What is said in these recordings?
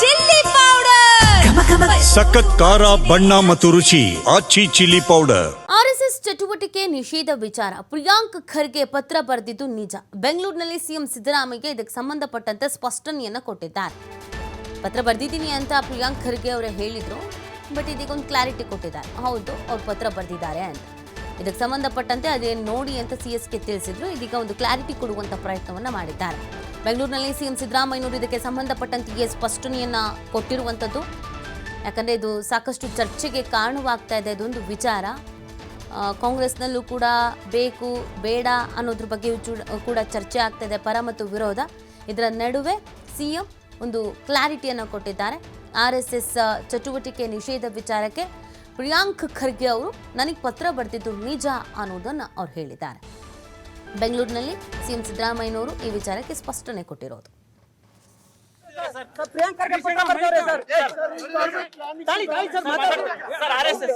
Chilli powder. ಸಖತ್ ಖಾರ ಬಣ್ಣ ಮತ್ತು ರುಚಿ ಆಚಿ ಚಿಲ್ಲಿ ಪೌಡರ್. ಆರ್ಎಸ್ಎಸ್ ಚಟುವಟಿಕೆ ನಿಷೇಧ ವಿಚಾರ. ಪ್ರಿಯಾಂಕ್ ಖರ್ಗೆ ಪತ್ರ ಬರೆದಿದ್ದು ನಿಜ. ಬೆಂಗಳೂರಿನಲ್ಲಿ ಸಿಎಂ ಸಿದ್ದರಾಮಯ್ಯ ಇದಕ್ಕೆ ಸಂಬಂಧಪಟ್ಟಂತೆ ಸ್ಪಷ್ಟನೆಯನ್ನ ಕೊಟ್ಟಿದ್ದಾರೆ. ಪತ್ರ ಬರೆದಿದ್ದೀನಿ ಅಂತ ಪ್ರಿಯಾಂಕ್ ಖರ್ಗೆ ಅವರೇ ಹೇಳಿದ್ರು ಬಟ್ ಇದೀಗ ಒಂದು ಕ್ಲಾರಿಟಿ ಕೊಟ್ಟಿದ್ದಾರೆ. ಹೌದು ಅವ್ರು ಪತ್ರ ಬರೆದಿದ್ದಾರೆ ಅಂತ. ಇದಕ್ಕೆ ಸಂಬಂಧಪಟ್ಟಂತೆ ಅದೇನು ನೋಡಿ ಅಂತ ಸಿ ಎಸ್ಗೆ ತಿಳಿಸಿದ್ರು. ಇದೀಗ ಒಂದು ಕ್ಲಾರಿಟಿ ಕೊಡುವಂತ ಪ್ರಯತ್ನವನ್ನ ಮಾಡಿದ್ದಾರೆ. ಬೆಂಗಳೂರಿನಲ್ಲಿ ಸಿಎಂ ಸಿದ್ದರಾಮಯ್ಯನವರು ಇದಕ್ಕೆ ಸಂಬಂಧಪಟ್ಟಂತೆಯೇ ಸ್ಪಷ್ಟನೆಯನ್ನು ಕೊಟ್ಟಿರುವಂಥದ್ದು ಯಾಕಂದರೆ ಇದು ಸಾಕಷ್ಟು ಚರ್ಚೆಗೆ ಕಾರಣವಾಗ್ತಾ ಇದೆ ಅದೊಂದು ವಿಚಾರ. ಕಾಂಗ್ರೆಸ್ನಲ್ಲೂ ಕೂಡ ಬೇಕು, ಬೇಡ ಅನ್ನೋದ್ರ ಬಗ್ಗೆ ಕೂಡ ಚರ್ಚೆ ಆಗ್ತಾ ಇದೆ, ಪರ ಮತ್ತು ವಿರೋಧ. ಇದರ ನಡುವೆ ಸಿ ಎಂ ಒಂದು ಕ್ಲಾರಿಟಿಯನ್ನು ಕೊಟ್ಟಿದ್ದಾರೆ. ಆರ್ ಎಸ್ ಎಸ್ ಚಟುವಟಿಕೆ ನಿಷೇಧ ವಿಚಾರಕ್ಕೆ ಪ್ರಿಯಾಂಕ್ ಖರ್ಗೆ ಅವರು ನನಗೆ ಪತ್ರ ಬರ್ತಿದ್ದು ನಿಜ ಅನ್ನೋದನ್ನು ಅವ್ರು ಹೇಳಿದ್ದಾರೆ. ಬೆಂಗಳೂರಿನಲ್ಲಿ ಸಿಎಂ ಸಿದ್ದರಾಮಯ್ಯನವರು ಈ ವಿಚಾರಕ್ಕೆ ಸ್ಪಷ್ಟನೆ ಕೊಟ್ಟಿರೋದು. ಸರ್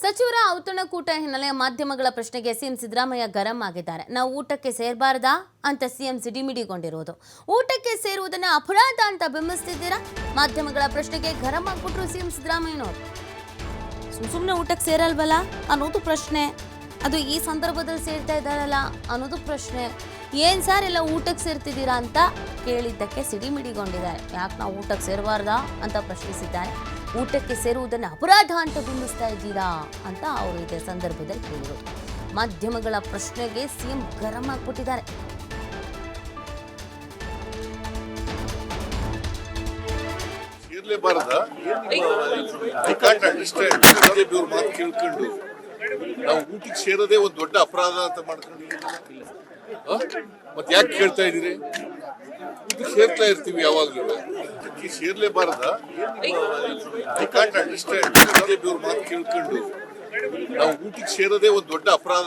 ಸಚಿವರ ಔತಣಕೂಟ ಹಿನ್ನೆಲೆ ಮಾಧ್ಯಮಗಳ ಪ್ರಶ್ನೆಗೆ ಸಿಎಂ ಸಿದ್ದರಾಮಯ್ಯ ಗರಂ ಆಗಿದ್ದಾರೆ. ನಾವು ಊಟಕ್ಕೆ ಸೇರಬಾರ್ದಾ ಅಂತ ಸಿಎಂ ಸಿಡಿಮಿಡಿಗೊಂಡಿರುವುದು ಊಟಕ್ಕೆ ಸೇರುವುದನ್ನ ಅಪರಾಧ ಅಂತ ಬಿಂಬಿಸ್ತಿದ್ದೀರಾ ಮಾಧ್ಯಮಗಳ ಪ್ರಶ್ನೆಗೆ ಗರಂ ಆಗ್ಬಿಟ್ರು ಸಿಎಂ ಸಿದ್ದರಾಮಯ್ಯನವರು. ಸುಮ್ ಸುಮ್ಮನೆ ಊಟಕ್ಕೆ ಸೇರಲ್ವಲ್ಲ? ಅನ್ನೋದು ಪ್ರಶ್ನೆ. ಅದು ಈ ಸಂದರ್ಭದಲ್ಲಿ ಸೇರ್ತಾ ಇದ್ದಾರಲ್ಲ ಅನ್ನೋದು ಪ್ರಶ್ನೆ. ಏನ್ ಸರ್ ಎಲ್ಲ ಊಟಕ್ಕೆ ಸೇರ್ತಿದ್ದೀರಾ ಅಂತ ಕೇಳಿದ್ದಕ್ಕೆ ಸಿಡಿಮಿಡಿಗೊಂಡಿದ್ದಾರೆ. ಯಾಕೆ ನಾವು ಊಟಕ್ಕೆ ಸೇರಬಾರ್ದಾ ಅಂತ ಪ್ರಶ್ನಿಸಿದ್ದಾರೆ. ಊಟಕ್ಕೆ ಸೇರುವುದನ್ನು ಅಪರಾಧ ಅಂತ ಬಿಂಬಿಸ್ತಾ ಇದ್ದೀರಾ ಅಂತ ಅವರು ಇದೇ ಸಂದರ್ಭದಲ್ಲಿ ಕೇಳಿದರು. ಮಾಧ್ಯಮಗಳ ಪ್ರಶ್ನೆಗೆ ಸಿಎಂ ಗರಂ ಆಗ್ಬಿಟ್ಟಿದ್ದಾರೆ. ಮಾತು ಕೇಳ್ಕೊಂಡು ನಾವು ಊಟಕ್ಕೆ ಸೇರೋದೇ ಒಂದು ದೊಡ್ಡ ಅಪರಾಧ ಅಂತ ಮಾಡ್ಕೊಂಡಿದ್ದೀವಿ ಮತ್ತೆ ಯಾಕೆ ಕೇಳ್ತಾ ಇದ್ದೀರಿ? ಊಟಕ್ಕೆ ಸೇರ್ತಾ ಇರ್ತೀವಿ ಯಾವಾಗ್ಲೂ. ಊಟಕ್ಕೆ ಸೇರ್ಲೇಬಾರ್ದ ಐ ಕಾಂಟ್ ಅಂಡರ್ಸ್ಟ್ಯಾಂಡ್ ಬಿಜೆಪಿ ಅವ್ರ ಮಾತು ಕೇಳ್ಕೊಂಡು. ನಾವು ಊಟಕ್ಕೆ ಸೇರೋದೇ ಒಂದು ದೊಡ್ಡ ಅಪರಾಧ.